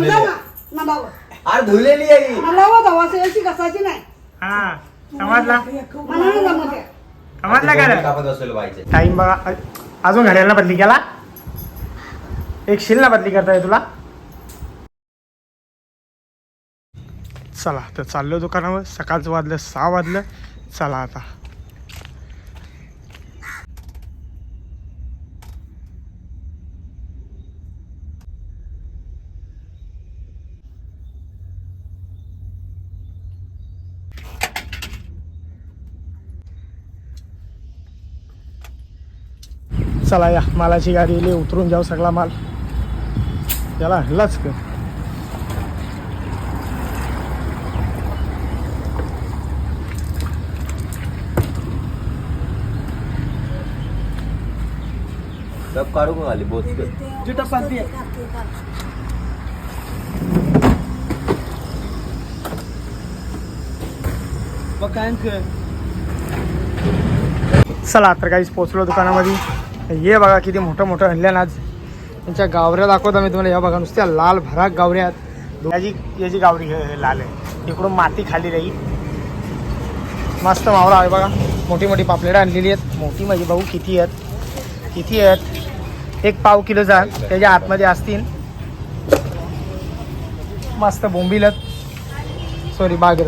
समजा आहे. अरे धुलेली आहे ही. कसाची नाही. हा समजला? मला नाही जमत आहे. समजला का ते रे? कापत बसलेलो बाईचे. टाइम बघा. अ- अजून घड्याला बदली केला? एक शिलना बदली करता येईल तुला? चला तर चाललो दुकानावर. सकाळचं वाजलं सहा वाजलं. चला आता. चला या मालाची गाडी येईल उतरून जाऊ सगळा माल. याला हल्लाच कर. सब काढू मग आली बोच चला तर काहीच पोचलो दुकानामध्ये. ये बघा किती मोठं मोठं हल्ल्यान आज त्यांच्या गावऱ्या दाखवता मी तुम्हाला. या बघा नुसत्या लाल भराक गावऱ्या आहेत. याची याची गावरी लाल आहे. इकडून माती खाली राही मस्त मावळा आहे बघा. मोठी मोठी पापलेटं आणलेली आहेत. मोठी माझी भाऊ किती आहेत? किती आहेत? एक पाव किलोचा त्याच्या आतमध्ये असतील. मस्त बोंबीलत सॉरी बागर.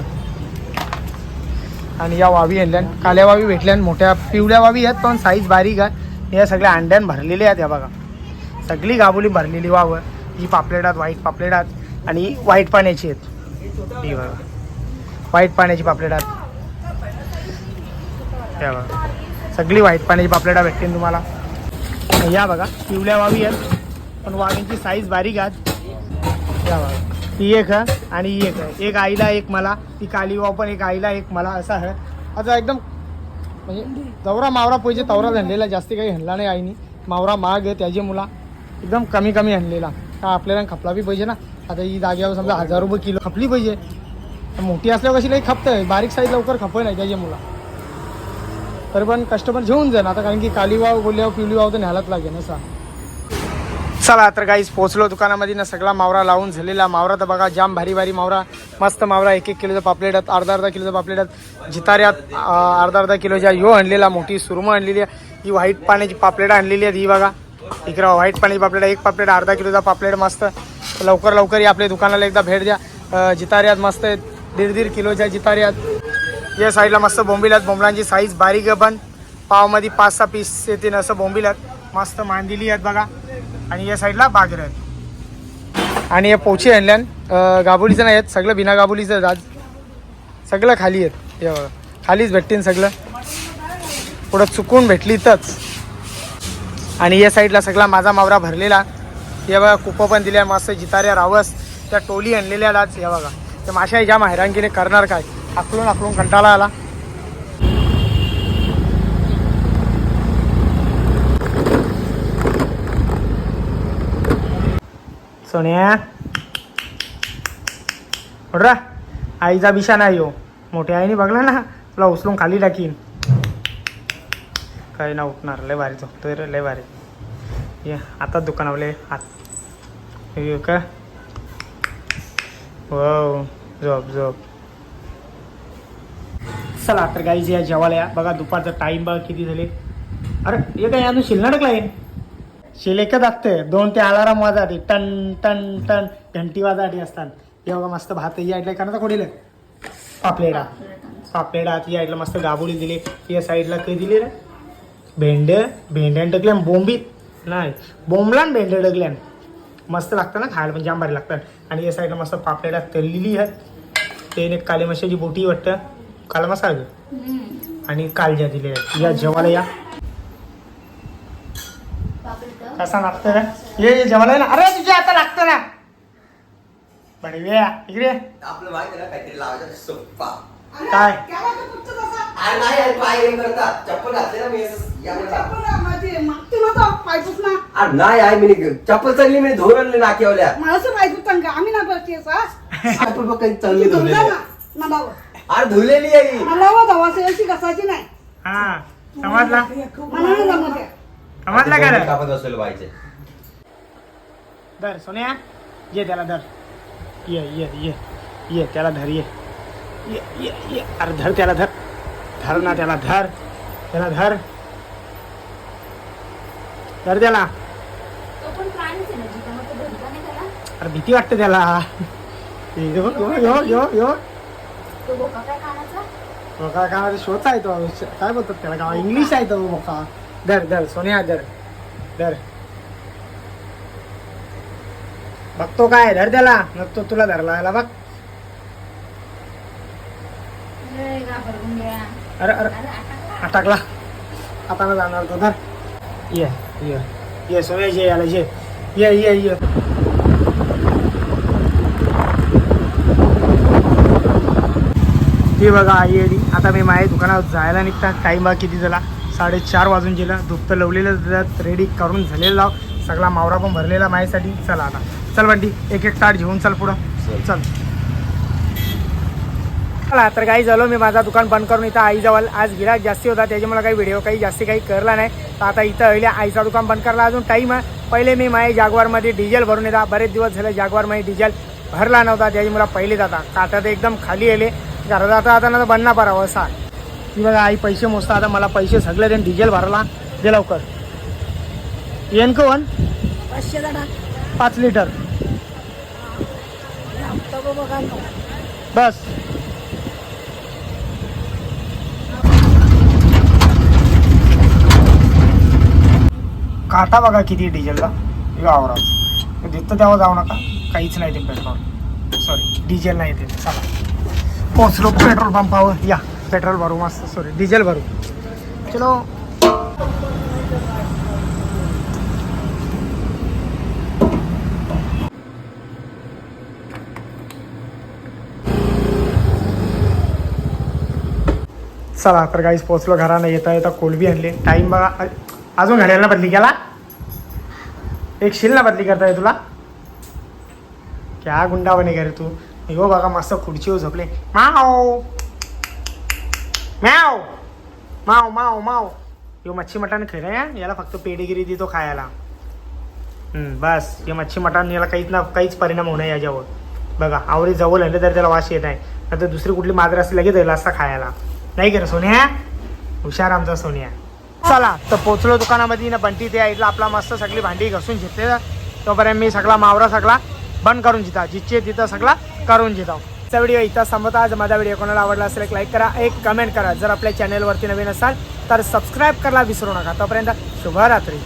आणि या वावी आणल्यान काल्या वावी भेटल्यान मोठ्या पिवळ्या वावी आहेत पण साईज बारीक आहे. या सगळ्या अंड्यान भरलेल्या आहेत या बघा. सगळी गाबोली भरलेली वाव ही पापलेटात व्हाईट पापलेटात आणि व्हाईट पाण्याची आहेत. ही बघा. व्हाईट पाण्याची पापलेटात या बघा. सगळी व्हाईट पाण्याची पापलेटा भेटतील तुम्हाला. या बघा पिवल्या वावी आहेत. पण वावींची साईज बारीक आहेत. या बघा. ही एक आहे आणि ही एक आहे. एक आईला एक मला ती काली वाव पण एक आईला एक मला असं आहे. आता एकदम म्हणजे जवरा मावरा पाहिजे तवरा हणलेला जास्ती काही हणला नाही आईनी. मावरा माग आहे त्याची मुला. एकदम कमी कमी हणलेला का आपल्याला खपला बी पाहिजे ना? आता ही जागेवर समजा हजार रुपये किलो खपली पाहिजे. मोठी असल्यावर कशी नाही खपतंय. बारीक साईज लवकर खपय नाही त्याची मुला. तरी पण कस्टमर घेऊन जाईन. आता कारण की काली वाव गोल्याव पिवली वाव तर न्यायलाच लागेल असा चला तर काहीच पोचलो दुकानामध्ये ना सगळा मावरा लावून झालेला मावरा तर बघा जाम भारी भारी मावरा. मस्त मावरा एक एक किलोचा पापलेट आहेत अर्धा अर्धा किलोचा पापलेट आहेत. जिताऱ्यात अर्धा अर्धा किलोच्या यो आणलेला मोठी सुरमं आणलेली आहे. ही व्हाईट पाण्याची पापलेट आणलेली आहेत ही बघा. इकडं व्हाईट पाण्याची पापलेट एक पापलेट अर्धा किलोचा पापलेट मस्त. लवकर लवकर या आपल्या दुकानाला एकदा भेट द्या. जितार्यात जिताऱ्यात मस्त आहेत दीड दीड किलोच्या जिताऱ्यात. या साईडला मस्त बोंबील आहेत बोंबलांची साईज बारीक आहे पण पावमध्ये पाच सहा पीस येतील असं बोंबील आहेत. मस्त मांदिली आहेत बघा. आणि या साईडला बागर आहेत. आणि हे पोचे आणल्यान अं, गाबोलीचं नाही आहेत. सगळं बिना गाबोलीचं राज सगळं खाली आहेत. हे खालीच भेटतील सगळं. पुढं चुकून भेटली तरच आणि या साईडला सगळा माझा मावरा भरलेला. हे बघा कुपं पण दिल्या मस्त जिताऱ्या रावस त्या टोली आणलेल्या आज. हे बघा. तर माशा जाम माहेरांकीने करणार काय? आकलून आकलून कंटाळा आला. सोन्या रा। आईचा बिशा नाही हो मोठ्या आईने बघला ना तुला उचलून खाली टाकीन. काही ना उठणार लय भारी झोपतोय रे लय भारी. ये आता दुकानावले आत येऊ का? हो झोप झोप. चला तर गाईज या जेवायला या. बघा दुपारचा टाईम बघा किती झाले. अरे हे काय अजून टाकला आहे? शिल एकच असते. दोन ते अलाराम वाजासाठी टन टन टन. घंटी वाजासाठी असतात. बघा मस्त भात या ऐकलं का ना कोडील पापलेडा. पापलेडा ती ऐकलं मस्त गाबोळी दिली. या साईडला काही दिली रे? भेंड. भेंड्यान टकल्यान बोंबीत नाही. बोंबलान भेंड टकल्यान मस्त लागतं ना खायला पण जाम भारी लागतात. आणि या साईडला मस्त पापलेडा तळलेली आहेत ते एक काली मशाची बोटी वाटतं. काला मसाला आणि कालज्या आहेत. या जेवायला या. कसा लागतं रे ये ये जेवायला ना. अरे तुझ्या आता लागतं ना. बरे वे इकडे. आपलं माहिती ना काहीतरी लावायचं सोप्पा काय? अरे नाही अरे पाय हे करतात चप्पल घातले ना मी. असं अरे नाही आहे मी चप्पल चांगली मी आणली नाक्यावल्या. बघ काही चांगली आहे. अरे धुवलेली आहे. ही. कसाची नाही. हा समजला. जमत आहे. समजला का ते रे कापत बसलेलो दर सोन्या. ये त्याला दर ये ये ये. ये त्याला धर ये. ये ये ये. अरे धर त्याला धर. धर ना त्याला धर. त्याला धर. धर त्याला. तो पण प्राणीच आहे ना जिथं मग तो धरला नाही त्याला. अरे भीती वाटते त्याला. बघ, यो यो यो यो तो बोका काय कानाचा? काय शोचा आहे तो. काय बोलतात त्याला? का इंग्लिश आहे तो मोका धर धर सोन्या धर धर. बघतो काय धर त्याला मग तो तुला धरला याला बघ. अरे. अरे अटकला. आता ना जाणार तो धर. ये ये ये सोन्या ये याला ये. ये ये ये. ती बघा आई आली आता मी माझ्या दुकानात जायला निघता टाईम बघा किती झाला. साडेचार वाजून गेला. धूप तर लवलेलं रेडी करून झालेला सगळा मावरा पण भरलेला माझ्यासाठी. चला आता. चल बंटी एक एक ताट घेऊन चल पुढं. चल. चला. तर काही झालो मी माझा दुकान बंद करून इथं आईजवळ. आज गिराक जास्ती होता त्याच्यामुळे काही व्हिडिओ काही जास्ती काही करला नाही. तर आता इथं अहिले आईचा दुकान बंद करला अजून टाईम आहे. पहिले मी माझ्या जागवारमध्ये डिझेल भरून येतात बरेच दिवस झाले जागवारमध्ये डिझेल भरला नव्हता. त्याच्यामुळे पहिले जाता. आता तर एकदम खाली आले. घरात आता आता ना बंद ना परावं असा ती बघा आई पैसे मोजता आता मला पैसे सगळे त्यांनी डिझेल भरला दे लवकर. येन कोण पाचशे पाच लिटर. बस. काटा बघा किती डिझेलला. आवरा देतं तेव्हा जाऊ नका. काहीच नाही ते पेट्रोल. सॉरी डिझेल नाही ते. चला. पोचलो पेट्रोल पंपावर. या. पेट्रोल भरू मस्त सॉरी डिझेल भरू. चलो. चला तर काहीच पोचलो घरानं. येता येता कोलबी आणली. टाईम बघा अजून घड्याला बदली केला? एक शिलना बदली करता ये तुला? क्या गुंडा बने घरी तू. हो बघा मस्त खुर्चीवर झोपले. माव! म्याव! माव माव माव! यो मच्छी मटण खरं? या याला फक्त पेडीगिरी देतो खायला. बस. हे मच्छी मटण याला काहीच ना काहीच परिणाम होणार याच्यावर. बघा आवरी जवळ आले तर त्याला वास येत नाही. तर दुसरी कुठली मात्र असली लगेच येईल असता खायला. नाही का सोन्या? हुशार आमचा सोन्या. चला तर पोचलो दुकानामध्ये. ना बंटी ते ऐकलं आपला मस्त सगळी भांडी घसून घेतले तोपर्यंत मी सगळा मावरा सगळा बंद करून जिता जिथे तिथं सगळा करून जिता आजचा व्हिडिओ इथं संपत. आज माझा व्हिडिओ कोणाला आवडला असेल एक लाईक करा एक कमेंट करा. जर आपल्या चॅनलवरती नवीन असाल तर सबस्क्राईब करायला विसरू नका. तोपर्यंत शुभरात्री.